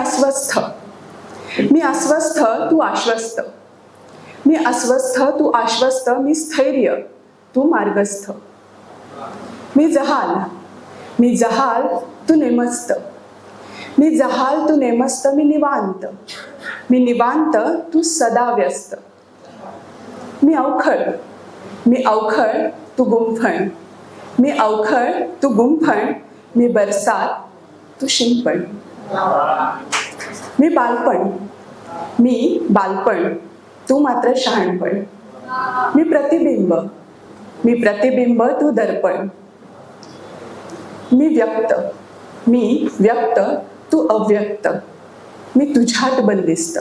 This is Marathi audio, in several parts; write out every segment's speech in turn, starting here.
अस्वस्थ. मी अस्वस्थ तू आश्वस्त मी अस्वस्थ तू आश्वस्त मी स्थैर्य तू मार्गस्थ. मी जहाल. मी जहाल तू नेमस्त. मी जहाल तू नेमस्त मी निवांत. मी निवांत तू सदा व्यस्त. मी अवखळ. मी अवखळ तू गुंफण. मी अवखळ तू गुंफण. मी बरसात तू शिंपण. मी बालपण. मी बालपण. तू मात्र शहाणपण. मी प्रतिबिंब. मी प्रतिबिंब तू दर्पण. मी व्यक्त. मी व्यक्त तू अव्यक्त. मी तुझ्यात बंदिस्त.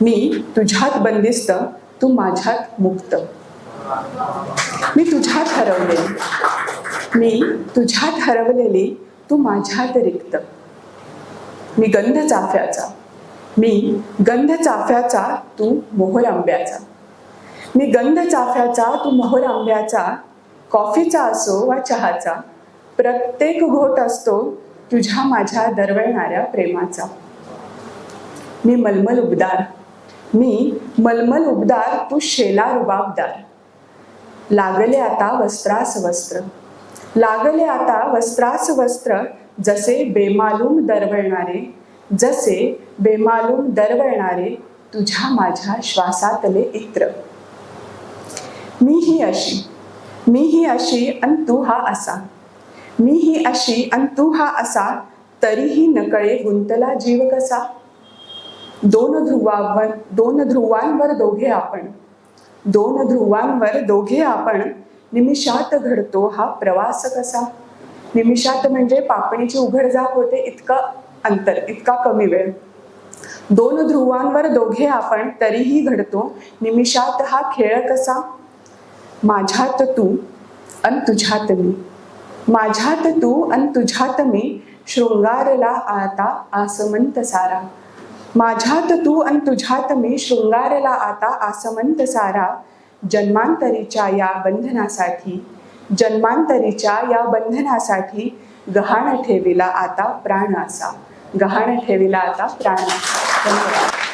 मी तुझ्यात बंदिस्त तू माझ्यात मुक्त. मी तुझ्यात हरवलेली. मी तुझ्यात हरवलेली तू माझ्यात रिक्त. मी गंध चाफ्याचा. मी गंध चाफ्याचा तू मोहर आंब्याचा. मी गंध चाफ्याचा तू मोहर आंब्याचा कॉफीचा असो वा चहाचा प्रत्येक घोट असतो तुझ्या माझ्या दरवळणाऱ्या प्रेमाचा. मी मलमल उबदार. मी मलमल उबदार तू शेला रुबाबदार. लागले आता वस्त्रास वस्त्र लागले आता वस्त्रास वस्त्र जसे बेमालूम दरवळणारे जसे बेमालूम दरवळणारे तुझ्या माझ्या श्वासातले इत्र. मी ही अशी मी ही अशी अन तू हा असा. मी ही अशी अन तू हा असा तरीही नकळे गुंतला जीव कसा? दोन ध्रुवांवर दोन ध्रुवांवर दोघे आपण. दोन ध्रुवांवर दोघे आपण निमिषात घडतो हा प्रवास कसा? निमिषात म्हणजे पापणीची उघडझाप होते इतकं अंतर इतका कमी वेळ. दोन ध्रुवांवर दोघे आपण तरीही घडतो. निमिषात हा खेळ कसा? माझ्यात तू अन तुझ्यात मी. माझ्यात तू अन तुझ्यात मी शृंगारला आता आसमंत सारा. माझ्यात तू अन तुझ्यात मी शृंगारला आता आसमंत सारा. जन्मांतरीच्या या बंधनासाठी जन्मांतरीच्या या बंधनासाठी गहाण ठेविला आता प्राण असा गहाण ठेविला आता प्राण असा धन्यवाद.